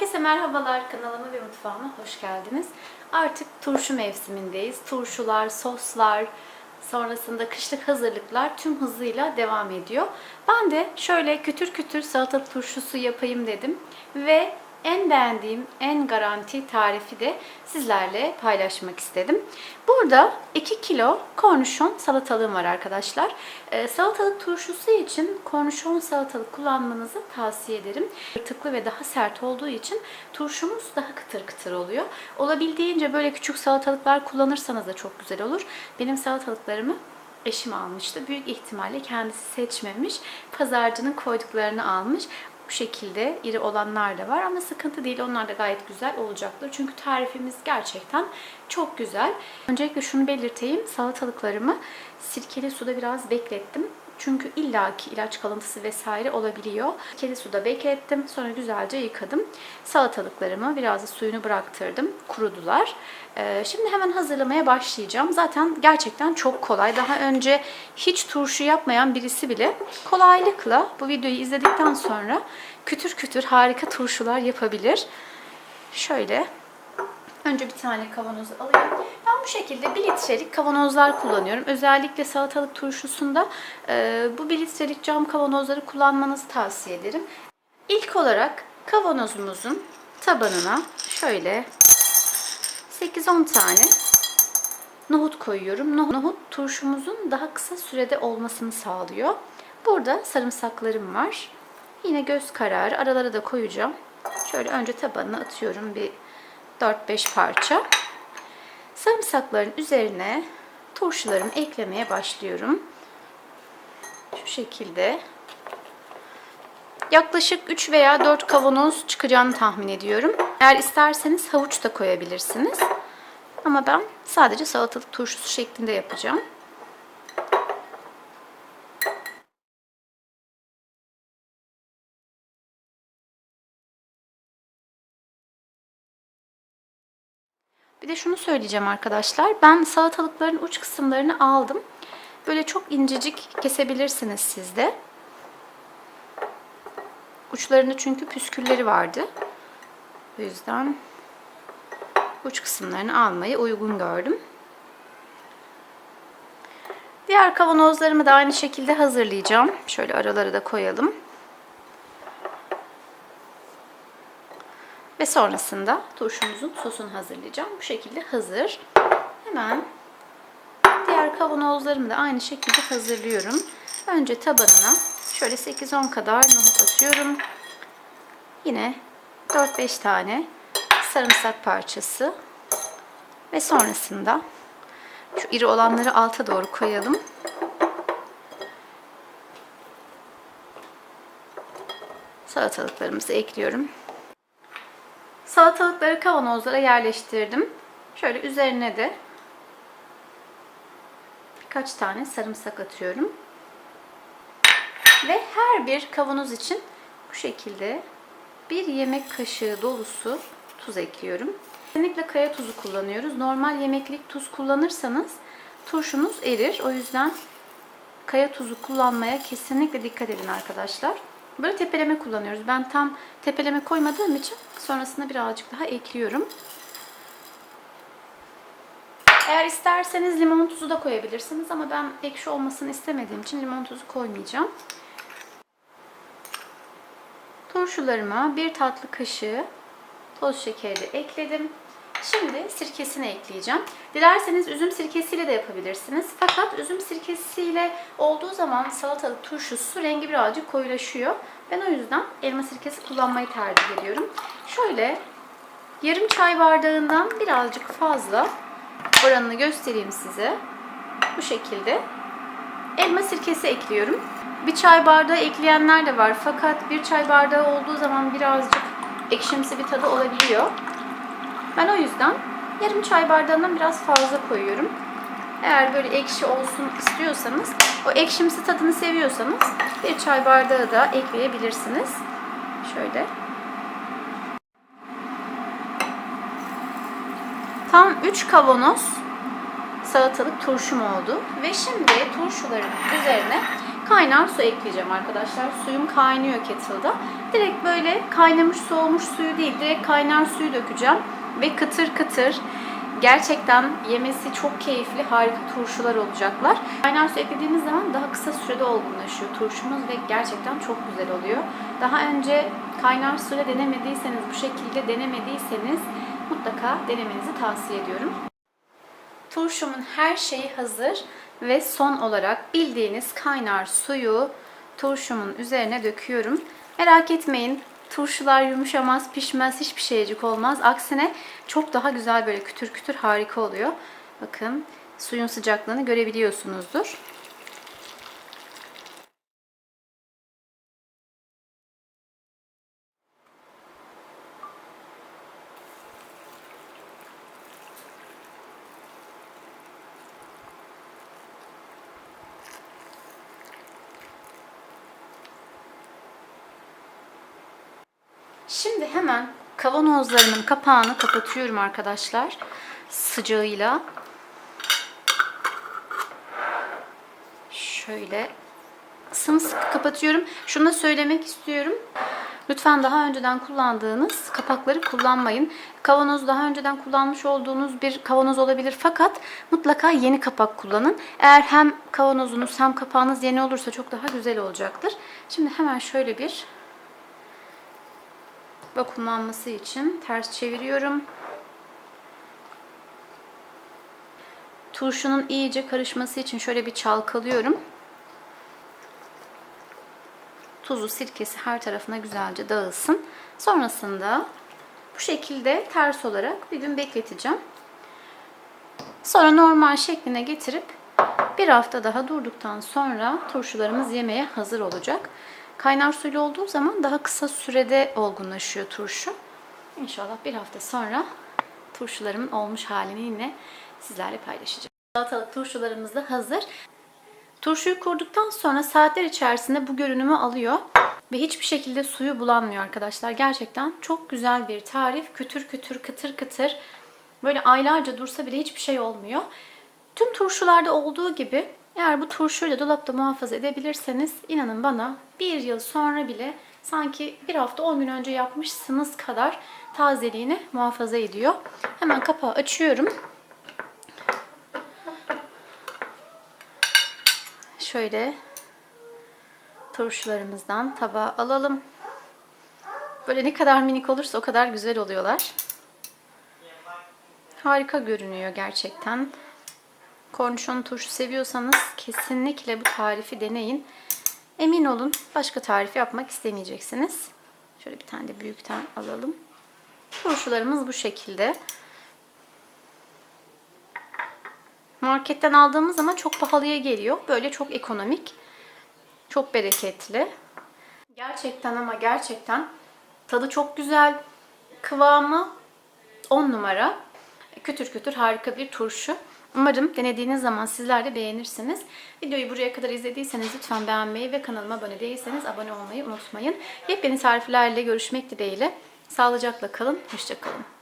Herkese merhabalar kanalıma ve mutfağıma hoş geldiniz. Artık turşu mevsimindeyiz. Turşular, soslar, sonrasında kışlık hazırlıklar tüm hızıyla devam ediyor. Ben de şöyle kütür kütür salatalık turşusu yapayım dedim ve en beğendiğim, en garanti tarifi de sizlerle paylaşmak istedim. Burada 2 kilo kornişon salatalığım var arkadaşlar. Ee, salatalık turşusu için kornişon salatalık kullanmanızı tavsiye ederim. Tıklı ve daha sert olduğu için turşumuz daha kıtır kıtır oluyor. Olabildiğince böyle küçük salatalıklar kullanırsanız da çok güzel olur. Benim salatalıklarımı eşim almıştı. Büyük ihtimalle kendisi seçmemiş. Pazarcının koyduklarını almış. Bu şekilde iri olanlar da var ama sıkıntı değil. Onlar da gayet güzel olacaktır. Çünkü tarifimiz gerçekten çok güzel. Öncelikle şunu belirteyim. Salatalıklarımı sirkeli suda biraz beklettim. Çünkü illaki ilaç kalıntısı vesaire olabiliyor. Sirkeli suda beklettim. Sonra güzelce yıkadım. Salatalıklarımı biraz da suyunu bıraktırdım. Kurudular. Ee, şimdi hemen hazırlamaya başlayacağım. Zaten gerçekten çok kolay. Daha önce hiç turşu yapmayan birisi bile kolaylıkla bu videoyu izledikten sonra kütür kütür harika turşular yapabilir. Şöyle Önce bir tane kavanozu alayım. Bu şekilde 1 litrelik kavanozlar kullanıyorum. Özellikle salatalık turşusunda e, bu 1 litrelik cam kavanozları kullanmanızı tavsiye ederim. İlk olarak kavanozumuzun tabanına şöyle 8-10 tane nohut koyuyorum. Nohut turşumuzun daha kısa sürede olmasını sağlıyor. Burada sarımsaklarım var. Yine göz kararı aralara da koyacağım. Şöyle önce tabanına atıyorum bir 4-5 parça. Sarımsakların üzerine turşularımı eklemeye başlıyorum. Şu şekilde. Yaklaşık 3 veya 4 kavanoz çıkacağını tahmin ediyorum. Eğer isterseniz havuç da koyabilirsiniz. Ama ben sadece salatalık turşusu şeklinde yapacağım. Bir de şunu söyleyeceğim arkadaşlar. Ben salatalıkların uç kısımlarını aldım. Böyle çok incecik kesebilirsiniz siz de. Uçlarında çünkü püskülleri vardı. O yüzden uç kısımlarını almayı uygun gördüm. Diğer kavanozlarımı da aynı şekilde hazırlayacağım. Şöyle araları da koyalım. Ve sonrasında turşumuzun sosunu hazırlayacağım. Bu şekilde hazır. Hemen diğer kavanozlarımı da aynı şekilde hazırlıyorum. Önce tabanına şöyle 8-10 kadar nohut atıyorum. Yine 4-5 tane sarımsak parçası. Ve sonrasında şu iri olanları alta doğru koyalım. Salatalıklarımızı ekliyorum. Salatalıkları kavanozlara yerleştirdim. Şöyle üzerine de birkaç tane sarımsak atıyorum. Ve her bir kavanoz için bu şekilde bir yemek kaşığı dolusu tuz ekliyorum. Kesinlikle kaya tuzu kullanıyoruz. Normal yemeklik tuz kullanırsanız turşunuz erir. O yüzden kaya tuzu kullanmaya kesinlikle dikkat edin arkadaşlar. Böyle tepeleme kullanıyoruz. Ben tam tepeleme koymadığım için sonrasında birazcık daha ekliyorum. Eğer isterseniz limon tuzu da koyabilirsiniz ama ben ekşi olmasını istemediğim için limon tuzu koymayacağım. Turşularıma bir tatlı kaşığı toz şekeri ekledim. Şimdi sirkesini ekleyeceğim. Dilerseniz üzüm sirkesiyle de yapabilirsiniz. Fakat üzüm sirkesiyle olduğu zaman salatalık turşusu rengi birazcık koyulaşıyor. Ben o yüzden elma sirkesi kullanmayı tercih ediyorum. Şöyle yarım çay bardağından birazcık fazla oranını göstereyim size. Bu şekilde elma sirkesi ekliyorum. Bir çay bardağı ekleyenler de var. Fakat bir çay bardağı olduğu zaman birazcık ekşimsi bir tadı olabiliyor. Ben o yüzden yarım çay bardağından biraz fazla koyuyorum. Eğer böyle ekşi olsun istiyorsanız, o ekşimsi tadını seviyorsanız bir çay bardağı da ekleyebilirsiniz. Şöyle. Tam 3 kavanoz salatalık turşum oldu. Ve şimdi turşuların üzerine kaynar su ekleyeceğim arkadaşlar. Suyum kaynıyor kettle'da. Direkt böyle kaynamış soğumuş suyu değil, direkt kaynar suyu dökeceğim. Ve kıtır kıtır gerçekten yemesi çok keyifli, harika turşular olacaklar. Kaynar su eklediğimiz zaman daha kısa sürede olgunlaşıyor turşumuz ve gerçekten çok güzel oluyor. Daha önce kaynar suyla denemediyseniz, bu şekilde denemediyseniz mutlaka denemenizi tavsiye ediyorum. Turşumun her şeyi hazır ve son olarak bildiğiniz kaynar suyu turşumun üzerine döküyorum. Merak etmeyin turşular yumuşamaz, pişmez, hiçbir şeycik olmaz. Aksine çok daha güzel böyle kütür kütür harika oluyor. Bakın suyun sıcaklığını görebiliyorsunuzdur. Şimdi hemen kavanozlarımın kapağını kapatıyorum arkadaşlar. Sıcağıyla. Şöyle sımsıkı kapatıyorum. Şunu da söylemek istiyorum. Lütfen daha önceden kullandığınız kapakları kullanmayın. Kavanoz daha önceden kullanmış olduğunuz bir kavanoz olabilir fakat mutlaka yeni kapak kullanın. Eğer hem kavanozunuz hem kapağınız yeni olursa çok daha güzel olacaktır. Şimdi hemen şöyle bir vakumlanması için ters çeviriyorum. Turşunun iyice karışması için şöyle bir çalkalıyorum. Tuzu, sirkesi her tarafına güzelce dağılsın. Sonrasında bu şekilde ters olarak bir gün bekleteceğim. Sonra normal şekline getirip bir hafta daha durduktan sonra turşularımız yemeğe hazır olacak. Kaynar suyla olduğu zaman daha kısa sürede olgunlaşıyor turşu. İnşallah bir hafta sonra turşularımın olmuş halini yine sizlerle paylaşacağım. Salatalık turşularımız da hazır. Turşuyu kurduktan sonra saatler içerisinde bu görünümü alıyor ve hiçbir şekilde suyu bulanmıyor arkadaşlar. Gerçekten çok güzel bir tarif. Kütür kütür kıtır kıtır. Böyle aylarca dursa bile hiçbir şey olmuyor. Tüm turşularda olduğu gibi eğer bu turşuyu da dolapta muhafaza edebilirseniz inanın bana bir yıl sonra bile sanki bir hafta 10 gün önce yapmışsınız kadar tazeliğini muhafaza ediyor. Hemen kapağı açıyorum. Şöyle turşularımızdan tabağa alalım. Böyle ne kadar minik olursa o kadar güzel oluyorlar. Harika görünüyor gerçekten. Kornişon turşu seviyorsanız kesinlikle bu tarifi deneyin. Emin olun başka tarif yapmak istemeyeceksiniz. Şöyle bir tane de büyükten alalım. Turşularımız bu şekilde. Marketten aldığımız zaman çok pahalıya geliyor. Böyle çok ekonomik. Çok bereketli. Gerçekten ama gerçekten tadı çok güzel. Kıvamı 10 numara. Kütür kütür harika bir turşu. Umarım denediğiniz zaman sizler de beğenirsiniz. Videoyu buraya kadar izlediyseniz lütfen beğenmeyi ve kanalıma abone değilseniz abone olmayı unutmayın. Yepyeni tariflerle görüşmek dileğiyle. Sağlıcakla kalın, hoşçakalın.